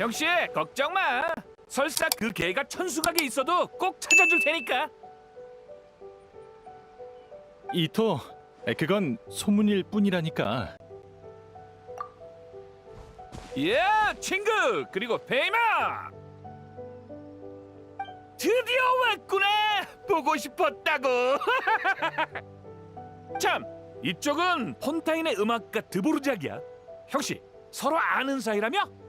형씨 걱정 마. 설사 그 개가 천수각에 있어도 꼭 찾아줄 테니까. 이토, 에, 그건 소문일 뿐이라니까. 예, 친구 그리고 페이마. 드디어 왔구나. 보고 싶었다고. 참, 이쪽은 폰타인의 음악가 드보르작이야. 형씨, 서로 아는 사이라며?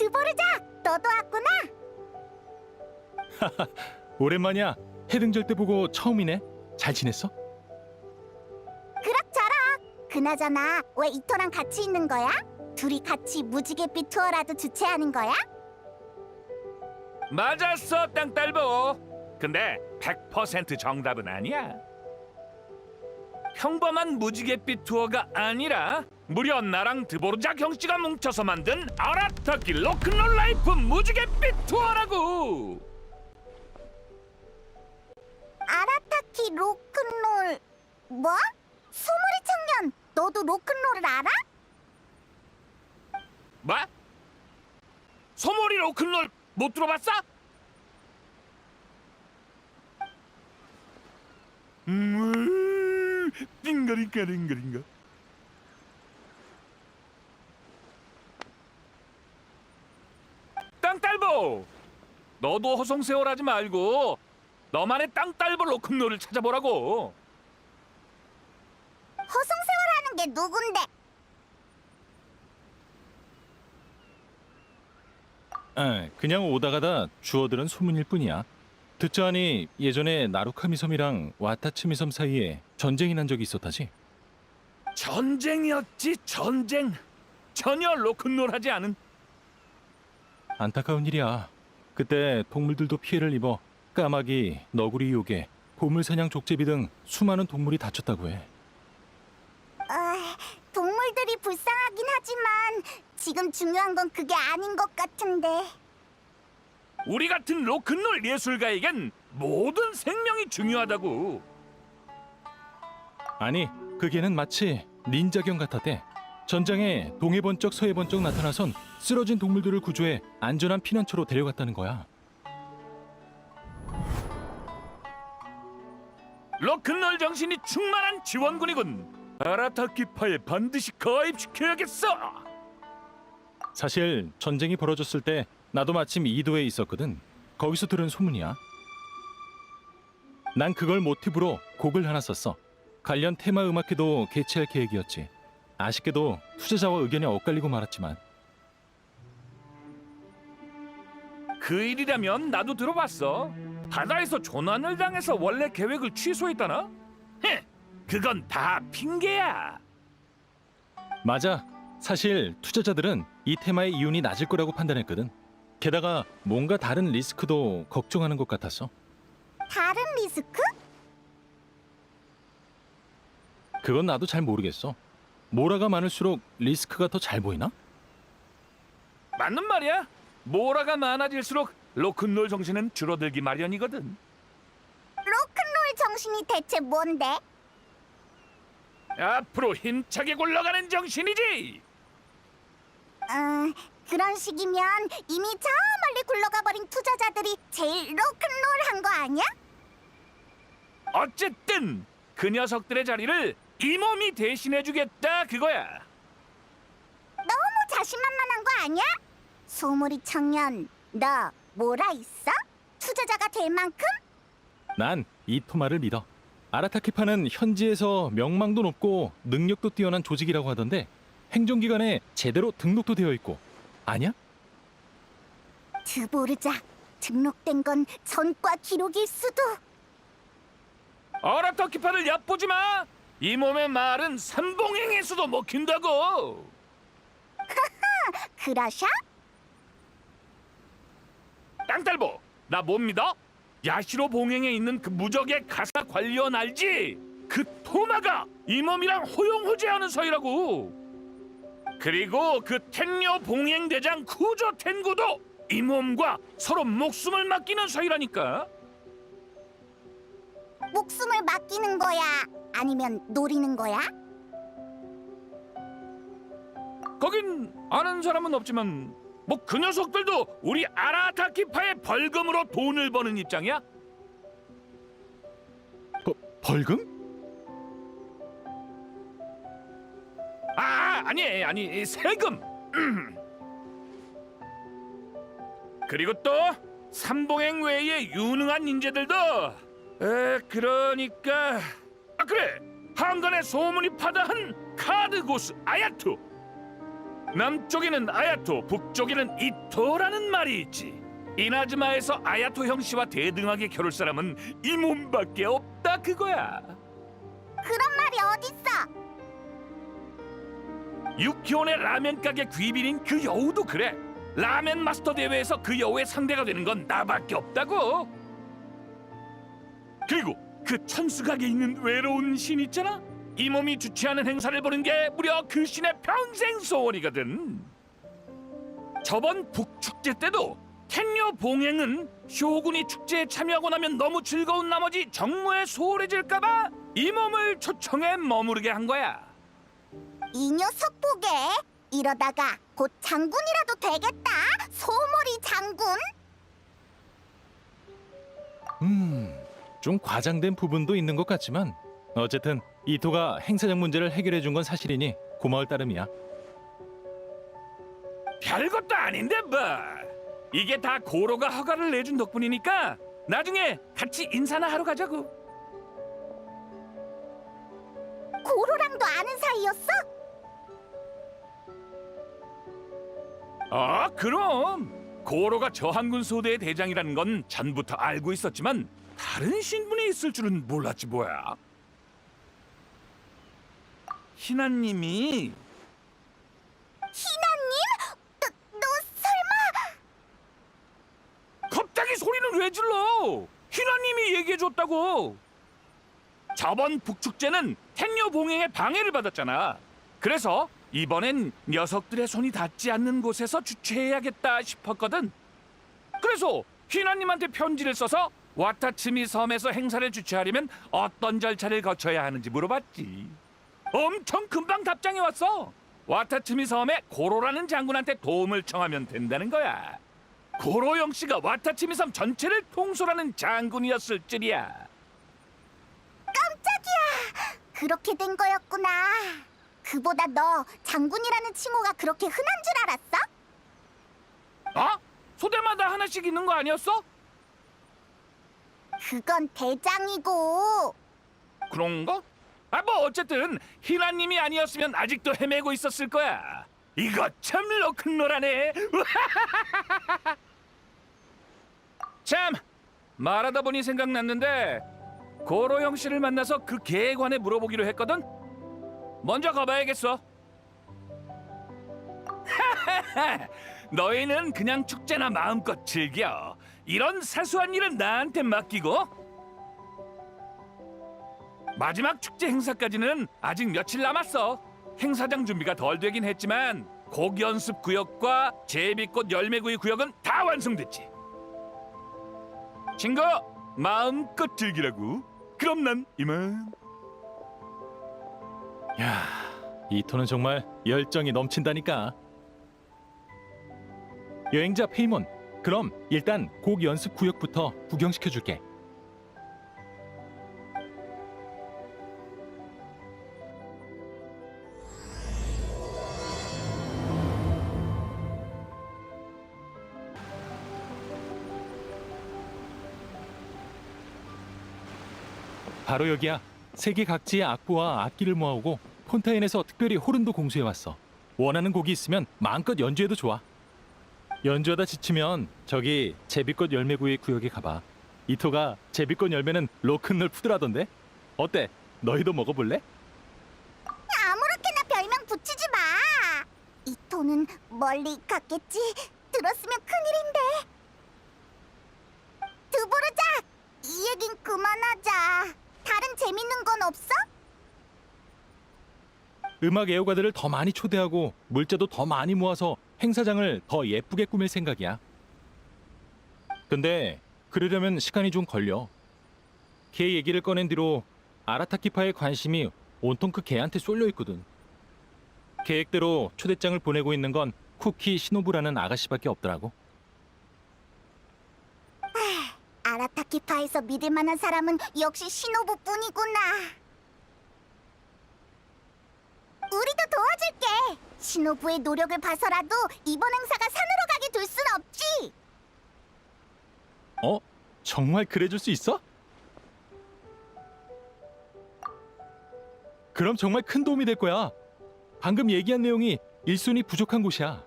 드보르자, 너도 왔구나. 오랜만이야. 해등절 때 보고 처음이네. 잘 지냈어? 그럭저럭. 그나저나 왜 이토랑 같이 있는 거야? 둘이 같이 무지개빛 투어라도 주최하는 거야? 맞았어, 땅딸보. 근데 100% 정답은 아니야. 평범한 무지갯빛 투어가 아니라 무려 나랑 드보르작 형씨가 뭉쳐서 만든 아라타키 로큰롤 라이프 무지갯빛 투어라고. 아라타키 로큰롤 뭐? 소머리 청년, 너도 로큰롤을 알아? 뭐? 소몰이 로큰롤 못 들어봤어? 음, 띵가링가 링가링가. 땅딸보, 너도 허송세월하지 말고 너만의 땅딸보 로큰롤을 찾아보라고. 허송세월하는 게 누군데? 에, 그냥 오다가다 주워들은 소문일 뿐이야. 듣자 하니 예전에 나루카미 섬이랑 와타츠미 섬 사이에 전쟁이 난 적이 있었다지. 전쟁이었지 전쟁. 전혀 로큰롤하지 않은 안타까운 일이야. 그때 동물들도 피해를 입어 까마귀, 너구리 요괴, 보물사냥 족제비 등 수많은 동물이 다쳤다고 해. 아, 동물들이 불쌍하긴 하지만 지금 중요한 건 그게 아닌 것 같은데. 우리 같은 로큰롤 예술가에겐 모든 생명이 중요하다고. 아니, 그 개는 마치 닌자경 같았대. 전장에 동해 번 쩍 서해 번 쩍 나타나선 쓰러진 동물들을 구조해 안전한 피난처로 데려갔다는 거야. 로큰롤 정신이 충만한 지원군이군. 아라타키파에 반드시 가입시켜야겠어. 사실 전쟁이 벌어졌을 때 나도 마침 이도에 있었거든. 거기서 들은 소문이야. 난 그걸 모티브로 곡을 하나 썼어. 관련 테마 음악회도 개최할 계획이었지. 아쉽게도 투자자와 의견이 엇갈리고 말았지만 그 일이라면 나도 들어봤어. 바다에서 조난을 당해서 원래 계획을 취소했다나? 헤, 그건 다 핑계야. 맞아. 사실 투자자들은 이 테마의 이윤이 낮을 거라고 판단했거든. 게다가 뭔가 다른 리스크도 걱정하는 것 같았어. 다른 리스크? 그건 나도 잘 모르겠어. 모라가 많을수록 리스크가 더 잘 보이나? 맞는 말이야. 모라가 많아질수록 로큰롤 정신은 줄어들기 마련이거든. 로큰롤 정신이 대체 뭔데? 앞으로 힘차게 굴러가는 정신이지. 음, 그런 식이면 이미 저 멀리 굴러가 버린 투자자들이 제일 로큰롤한 거 아니야? 어쨌든 그 녀석들의 자리를 이 몸이 대신해주겠다 그거야. 너무 자신만만한 거 아니야? 소몰이 청년, 너 뭐라 있어? 투자자가 될 만큼? 난 이 토마를 믿어. 아라타키파는 현지에서 명망도 높고 능력도 뛰어난 조직이라고 하던데 행정기관에 제대로 등록도 되어 있고 아니야? 드보르자 등록된 건 전과 기록일 수도. 아라타키파를 얕보지 마. 이 몸의 말은 삼봉행에서도 먹힌다고. 그러셔? 땅딸보, 나 못 믿어? 야시로 봉행에 있는 그 무적의 가사 관련 알지? 그 토마가 이 몸이랑 호용호제하는 사이라고. 그리고 그 텐녀 봉행 대장 쿠조 텐구도 이 몸과 서로 목숨을 맡기는 사이라니까. 목숨을 맡기는 거야? 아니면 노리는 거야? 거긴 아는 사람은 없지만 뭐 그 녀석들도 우리 아라타키파의 벌금으로 돈을 버는 입장이야? 버, 벌금? 아 아니 아니 세금. 음. 그리고 또 삼봉행 외에 유능한 인재들도 에 그러니까 아 그래 한간에 소문이 파다한 카드 고수 아야토 남쪽에는 아야토 북쪽에는 이토라는 말이 있지 이나즈마에서 아야토 형씨와 대등하게 겨룰 사람은 이 몸밖에 없다 그거야 그런 말이 어딨어? 유키온의 라면 가게 귀빈인 그 여우도 그래. 라면 마스터 대회에서 그 여우의 상대가 되는 건 나밖에 없다고. 그리고 그 천수각에 있는 외로운 신 있잖아. 이 몸이 주최하는 행사를 보는 게 무려 그 신의 평생 소원이거든. 저번 북축제 때도 텐녀 봉행은 쇼군이 축제에 참여하고 나면 너무 즐거운 나머지 정모에 소홀해질까봐 이 몸을 초청해 머무르게 한 거야. 이 녀석 보게 이러다가 곧 장군이라도 되겠다 소몰이 장군 음, 좀 과장된 부분도 있는 것 같지만 어쨌든 이토가 행사장 문제를 해결해 준 건 사실이니 고마울 따름이야. 별것도 아닌데 뭐 이게 다 고로가 허가를 내준 덕분이니까 나중에 같이 인사나 하러 가자고 고로랑도 아는 사이였어? 아 그럼 고로가 저항군 소대의 대장이라는 건 전부터 알고 있었지만 다른 신분이 있을 줄은 몰랐지 뭐야. 희나님이 희나님? 너, 너 설마? 갑자기 소리는 왜 질러? 희나님이 얘기해줬다고. 저번 북축제는 텐녀 봉행의 방해를 받았잖아. 그래서 이번엔 녀석들의 손이 닿지 않는 곳에서 주최해야겠다 싶었거든. 그래서 희나님한테 편지를 써서 와타츠미 섬에서 행사를 주최하려면 어떤 절차를 거쳐야 하는지 물어봤지 엄청 금방 답장이 왔어 와타츠미 섬에 고로라는 장군한테 도움을 청하면 된다는 거야 고로영 씨가 와타치미 섬 전체를 통솔하는 장군이었을 줄이야. 깜짝이야 그렇게 된 거였구나 그보다 너 장군이라는 칭호가 그렇게 흔한 줄 알았어? 어? 소대마다 하나씩 있는 거 아니었어? 그건 대장이고 그런가? 아 뭐 어쨌든 희나님이 아니었으면 아직도 헤매고 있었을 거야. 이거 참 로큰롤하네. 참 말하다 보니 생각났는데 고로영 씨를 만나서 그 계에 관해 물어보기로 했거든. 먼저 가봐야겠어. 너희는 그냥 축제나 마음껏 즐겨. 이런 사소한 일은 나한테 맡기고 마지막 축제 행사까지는 아직 며칠 남았어. 행사장 준비가 덜 되긴 했지만 곡 연습 구역과 제비꽃 열매구이 구역은 다 완성됐지. 친구 마음껏 즐기라고. 그럼 난 이만. 야, 이토는 정말 열정이 넘친다니까. 여행자 페이몬, 그럼 일단 곡 연습 구역부터 구경시켜 줄게. 바로 여기야. 세계 각지의 악보와 악기를 모아오고 폰타인에서 특별히 호른도 공수해 왔어. 원하는 곡이 있으면 마음껏 연주해도 좋아. 연주하다 지치면 저기 제비꽃 열매구이 구역에 가봐. 이토가 제비꽃 열매는 로큰롤 푸드라던데. 어때? 너희도 먹어볼래? 아무렇게나 별명 붙이지 마. 이 토는 멀리 갔겠지. 들었으면 큰일인데. 두부르작, 이 얘긴 그만하자. 다른 재밌는 건 없어? 음악 애호가들을 더 많이 초대하고 물자도 더 많이 모아서 행사장을 더 예쁘게 꾸밀 생각이야. 근데 그러려면 시간이 좀 걸려. 걔 얘기를 꺼낸 뒤로 아라타키파의 관심이 온통 그 걔한테 쏠려 있거든. 계획대로 초대장을 보내고 있는 건 쿠키 시노부라는 아가씨밖에 없더라고. 아라타키파에서 믿을 만한 사람은 역시 시노부뿐이구나. 우리도 도와줄게. 시노부의 노력을 봐서라도 이번 행사가 산으로 가게 둘 순 없지. 어? 정말 그래줄 수 있어? 그럼 정말 큰 도움이 될 거야. 방금 얘기한 내용이 일손이 부족한 곳이야.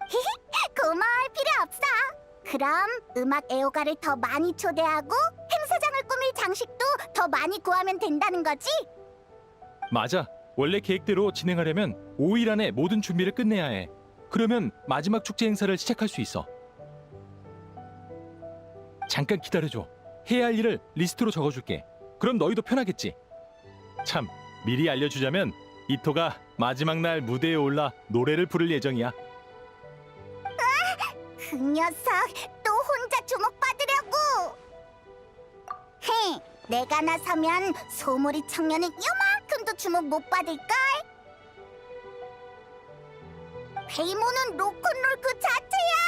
고마워할 필요 없어. 그럼 음악 애호가를 더 많이 초대하고 행사장을 꾸밀 장식도 더 많이 구하면 된다는 거지? 맞아. 원래 계획대로 진행하려면 5일 안에 모든 준비를 끝내야 해. 그러면 마지막 축제 행사를 시작할 수 있어. 잠깐 기다려줘. 해야 할 일을 리스트로 적어줄게. 그럼 너희도 편하겠지. 참, 미리 알려주자면 이토가 마지막 날 무대에 올라 노래를 부를 예정이야. 그 녀석 또 혼자 주목받으려고. 헤, 내가 나서면 소몰이 청년은 요만큼도 주목 못 받을걸. 베이모는 로큰롤 그 자체야.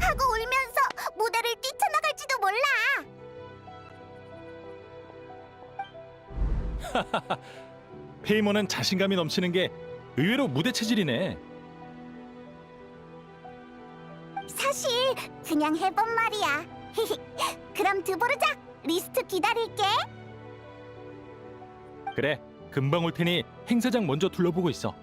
하고 울면서 무대를 뛰쳐나갈지도 몰라. 페이모는 자신감이 넘치는 게 의외로 무대 체질이네. 사실 그냥 해본 말이야. 그럼 드보르자 리스트 기다릴게. 그래, 금방 올 테니 행사장 먼저 둘러보고 있어.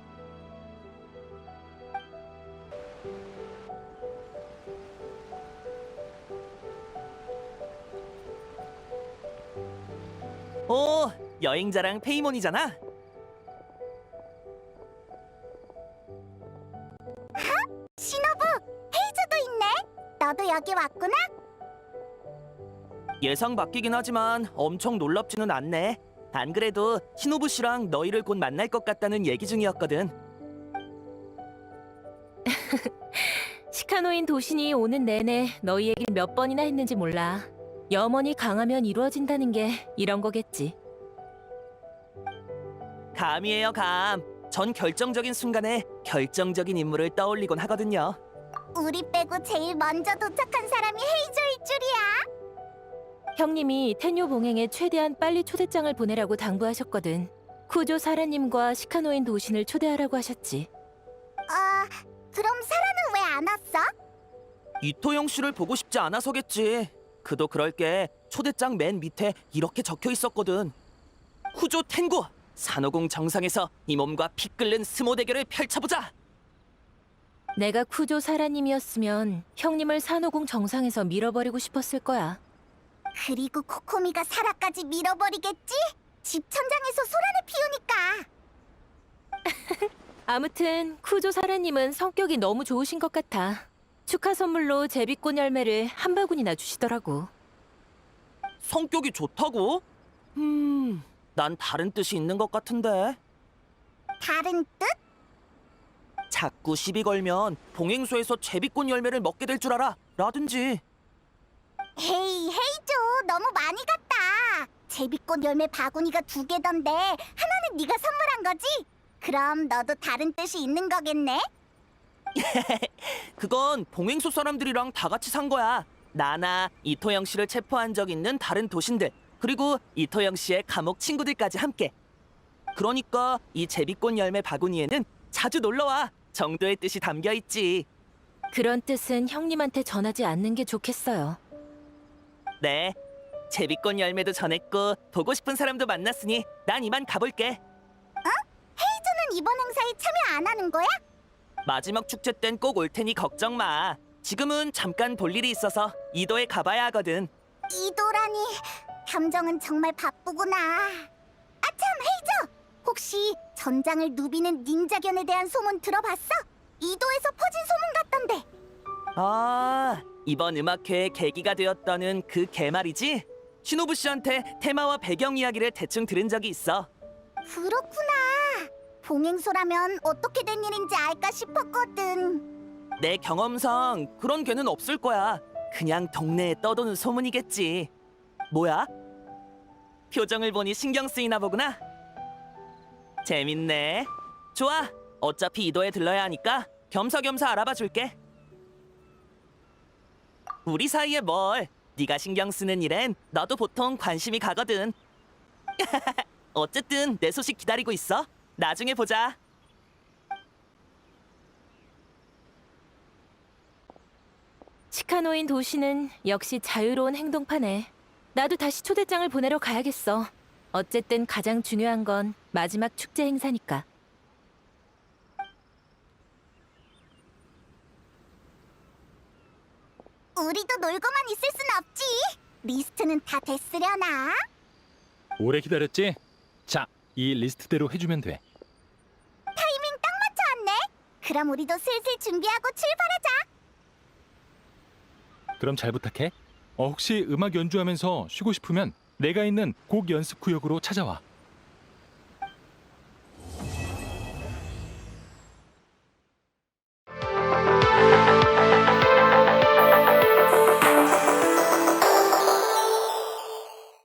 오, 여행자랑 페이몬이잖아. 신호부 헤이즈도 있네. 너도 여기 왔구나. 예상 바뀌긴 하지만 엄청 놀랍지는 않네. 안 그래도 신호부 씨랑 너희를 곧 만날 것 같다는 얘기 중이었거든. 시카노인 도신이 오는 내내 너희 얘기를 몇 번이나 했는지 몰라. 염원이 강하면 이루어진다는 게 이런 거겠지. 감이에요, 감. 전 결정적인 순간에 결정적인 인물을 떠올리곤 하거든요. 우리 빼고 제일 먼저 도착한 사람이 헤이즈일 줄이야. 형님이 텐요 봉행에 최대한 빨리 초대장을 보내라고 당부하셨거든. 쿠조 사라님과 시카노인 도신을 초대하라고 하셨지. 아, 그럼 사라는 왜 안 왔어? 이토영 씨를 보고 싶지 않아서겠지. 그도 그럴 게 초대장 맨 밑에 이렇게 적혀 있었거든. 후조 텐구 산호궁 정상에서 이 몸과 피 끓는 스모 대결을 펼쳐보자. 내가 쿠조 사라님이었으면 형님을 산호궁 정상에서 밀어버리고 싶었을 거야. 그리고 코코미가 사라까지 밀어버리겠지? 집 천장에서 소란을 피우니까. 아무튼 쿠조 사라님은 성격이 너무 좋으신 것 같아. 축하 선물로 제비꽃 열매를 한 바구니나 주시더라고. 성격이 좋다고? 음, 난 다른 뜻이 있는 것 같은데. 다른 뜻? 자꾸 시비 걸면 봉행소에서 제비꽃 열매를 먹게 될 줄 알아. 라든지. 헤이, 많이 갔다. 제비꽃 열매 바구니가 두 개던데 하나는 네가 선물한 거지? 그럼 너도 다른 뜻이 있는 거겠네? 그건 봉행소 사람들이랑 다 같이 산 거야. 나나 이토영 씨를 체포한 적 있는 다른 도신들 그리고 이토영 씨의 감옥 친구들까지 함께. 그러니까 이 제비꽃 열매 바구니에는 자주 놀러 와 정도의 뜻이 담겨 있지. 그런 뜻은 형님한테 전하지 않는 게 좋겠어요. 네. 제비꽃 열매도 전했고 보고 싶은 사람도 만났으니 난 이만 가볼게. 헤이조는 이번 행사에 참여 안 하는 거야? 마지막 축제 땐 꼭 올 테니 걱정 마. 지금은 잠깐 볼 일이 있어서 이도에 가봐야 하거든. 이도라니 함정은 정말 바쁘구나. 아참 헤이저, 혹시 전장을 누비는 닌자견에 대한 소문 들어봤어? 이도에서 퍼진 소문 같던데. 아, 이번 음악회의 계기가 되었다는 그 개말이지? 신호부 씨한테 테마와 배경 이야기를 대충 들은 적이 있어. 그렇구나. 봉행소라면 어떻게 된 일인지 알까 싶었거든. 내 경험상 그런 개는 없을 거야. 그냥 동네에 떠도는 소문이겠지. 뭐야? 표정을 보니 신경 쓰이나 보구나. 재밌네. 좋아. 어차피 이도에 들러야 하니까 겸사겸사 알아봐 줄게. 우리 사이에 뭘? 네가 신경 쓰는 일엔 나도 보통 관심이 가거든. 어쨌든 내 소식 기다리고 있어. 나중에 보자. 시카노인 도시는 역시 자유로운 행동파네. 나도 다시 초대장을 보내러 가야겠어. 어쨌든 가장 중요한 건 마지막 축제 행사니까. 우리도 놀고만 있을 순 없지. 리스트는 다 됐으려나? 오래 기다렸지? 자, 이 리스트대로 해주면 돼. 타이밍 딱 맞춰 왔네. 그럼 우리도 슬슬 준비하고 출발하자. 그럼 잘 부탁해. 어, 혹시 음악 연주하면서 쉬고 싶으면 내가 있는 곡 연습 구역으로 찾아와.